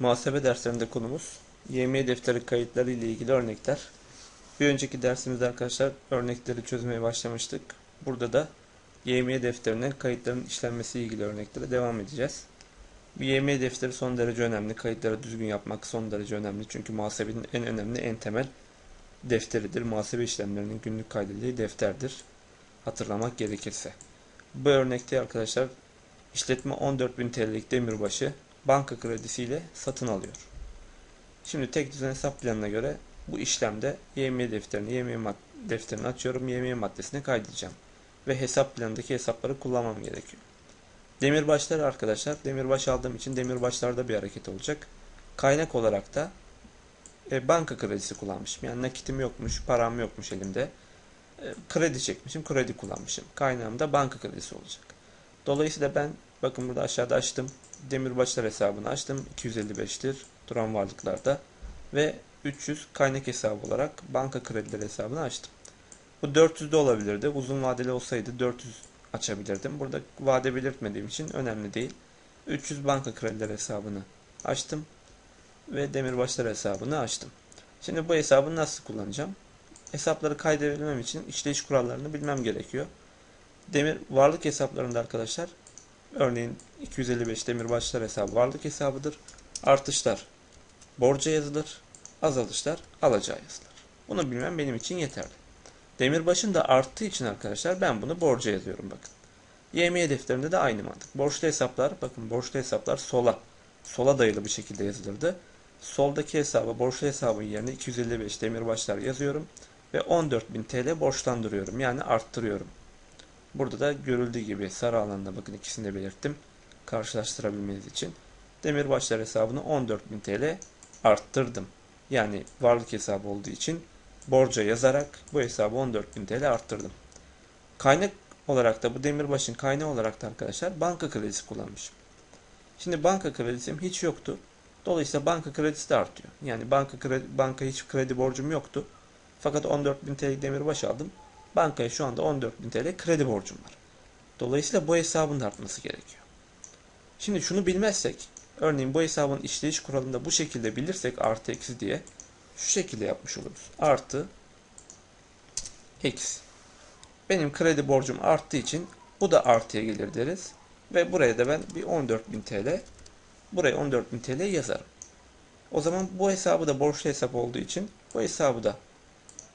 Muhasebe derslerinde konumuz YM defteri kayıtları ile ilgili örnekler. Bir önceki dersimizde arkadaşlar örnekleri çözmeye başlamıştık. Burada da YM defterine kayıtların işlenmesi ile ilgili örneklere devam edeceğiz. Bir YM defteri son derece önemli. Kayıtları düzgün yapmak son derece önemli. Çünkü muhasebenin en önemli, en temel defteridir. Muhasebe işlemlerinin günlük kaydedildiği defterdir. Hatırlamak gerekirse. Bu örnekte arkadaşlar işletme 14.000 TL'lik demirbaşı banka kredisiyle satın alıyor. Şimdi tek düzen hesap planına göre bu işlemde YM defterini, YM mad defterini açıyorum. YM maddesine kaydedeceğim. Ve hesap planındaki hesapları kullanmam gerekiyor. Demirbaşları arkadaşlar, demirbaş aldığım için demirbaşlarda bir hareket olacak. Kaynak olarak da e, banka kredisi kullanmışım. Yani nakitim yokmuş, param yokmuş elimde. E, kredi çekmişim, kredi kullanmışım. Kaynağım da banka kredisi olacak. Dolayısıyla ben bakın burada aşağıda açtım. Demirbaşlar hesabını açtım. 255'tir duran varlıklarda. Ve 300 kaynak hesabı olarak banka kredileri hesabını açtım. Bu 400 de olabilirdi. Uzun vadeli olsaydı 400 açabilirdim. Burada vade belirtmediğim için önemli değil. 300 banka kredileri hesabını açtım. Ve demirbaşlar hesabını açtım. Şimdi bu hesabı nasıl kullanacağım? Hesapları kaydedebilmem için işleyiş kurallarını bilmem gerekiyor. Demir varlık hesaplarında arkadaşlar örneğin 255 demirbaşlar hesabı varlık hesabıdır. Artışlar borca yazılır. Azalışlar alacağı yazılır. Bunu bilmem benim için yeterli. Demirbaşın da arttığı için arkadaşlar ben bunu borca yazıyorum bakın. YMY defterinde de aynı mantık. Borçlu hesaplar bakın borçlu hesaplar sola sola dayalı bir şekilde yazılırdı. Soldaki hesaba borçlu hesabın yerine 255 demirbaşlar yazıyorum ve 14.000 TL borçlandırıyorum. Yani arttırıyorum. Burada da görüldüğü gibi sarı alanda bakın ikisini de belirttim. Karşılaştırabilmeniz için. Demirbaşlar hesabını 14.000 TL arttırdım. Yani varlık hesabı olduğu için borca yazarak bu hesabı 14.000 TL arttırdım. Kaynak olarak da bu demirbaşın kaynağı olarak da arkadaşlar banka kredisi kullanmışım. Şimdi banka kredisim hiç yoktu. Dolayısıyla banka kredisi de artıyor. Yani banka kredi, banka hiç kredi borcum yoktu. Fakat 14.000 TL demirbaş aldım. Bankaya şu anda 14.000 TL kredi borcum var. Dolayısıyla bu hesabın da artması gerekiyor. Şimdi şunu bilmezsek, örneğin bu hesabın işleyiş kuralında bu şekilde bilirsek artı eksi diye şu şekilde yapmış oluruz. Artı eksi. Benim kredi borcum arttığı için bu da artıya gelir deriz. Ve buraya da ben bir 14.000 TL buraya 14.000 TL yazarım. O zaman bu hesabı da borçlu hesap olduğu için bu hesabı da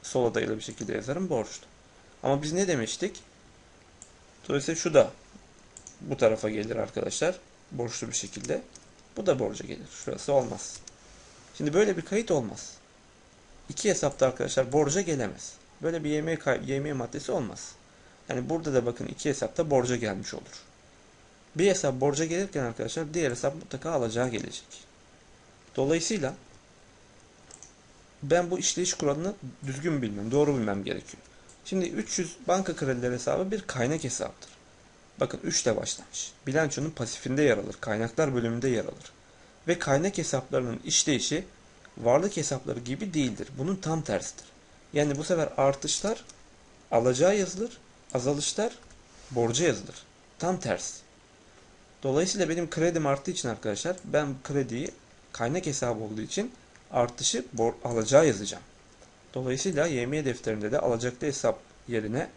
sola dayalı bir şekilde yazarım borçlu. Ama biz ne demiştik? Dolayısıyla şu da bu tarafa gelir arkadaşlar. Borçlu bir şekilde. Bu da borca gelir. Şurası olmaz. Şimdi böyle bir kayıt olmaz. İki hesapta arkadaşlar borca gelemez. Böyle bir YM, YM maddesi olmaz. Yani burada da bakın iki hesapta borca gelmiş olur. Bir hesap borca gelirken arkadaşlar diğer hesap mutlaka alacağı gelecek. Dolayısıyla ben bu işleyiş kuralını düzgün bilmem, doğru bilmem gerekiyor. Şimdi 300 banka kredileri hesabı bir kaynak hesabıdır. Bakın 3 ile başlamış. Bilançonun pasifinde yer alır. Kaynaklar bölümünde yer alır. Ve kaynak hesaplarının işleyişi varlık hesapları gibi değildir. Bunun tam tersidir. Yani bu sefer artışlar alacağı yazılır, azalışlar borca yazılır. Tam tersi. Dolayısıyla benim kredim arttığı için arkadaşlar ben krediyi kaynak hesabı olduğu için artışı alacağı yazacağım. Dolayısıyla YM defterinde de alacaklı hesap yerine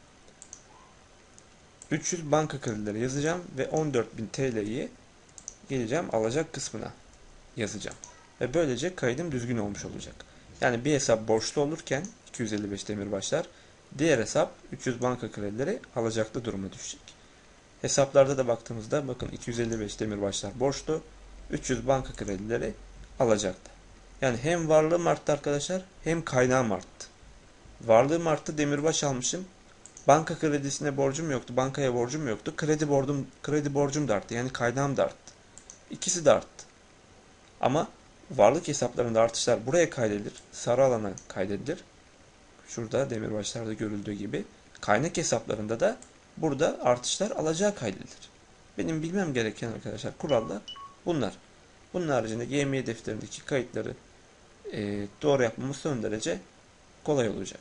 300 banka kredileri yazacağım ve 14.000 TL'yi geleceğim alacak kısmına yazacağım. Ve böylece kaydım düzgün olmuş olacak. Yani bir hesap borçlu olurken 255 demirbaşlar, diğer hesap 300 banka kredileri alacaklı duruma düşecek. Hesaplarda da baktığımızda bakın 255 demirbaşlar borçlu, 300 banka kredileri alacaklı. Yani hem varlığım arttı arkadaşlar hem kaynağım arttı. Varlığım arttı demirbaş almışım. Banka kredisine borcum yoktu. Bankaya borcum yoktu. Kredi borcum, kredi borcum da arttı. Yani kaynağım da arttı. İkisi de arttı. Ama varlık hesaplarında artışlar buraya kaydedilir. Sarı alana kaydedilir. Şurada demirbaşlarda görüldüğü gibi. Kaynak hesaplarında da burada artışlar alacağı kaydedilir. Benim bilmem gereken arkadaşlar kurallar bunlar. Bunun haricinde YM defterindeki kayıtları e, doğru yapmamız son derece kolay olacak.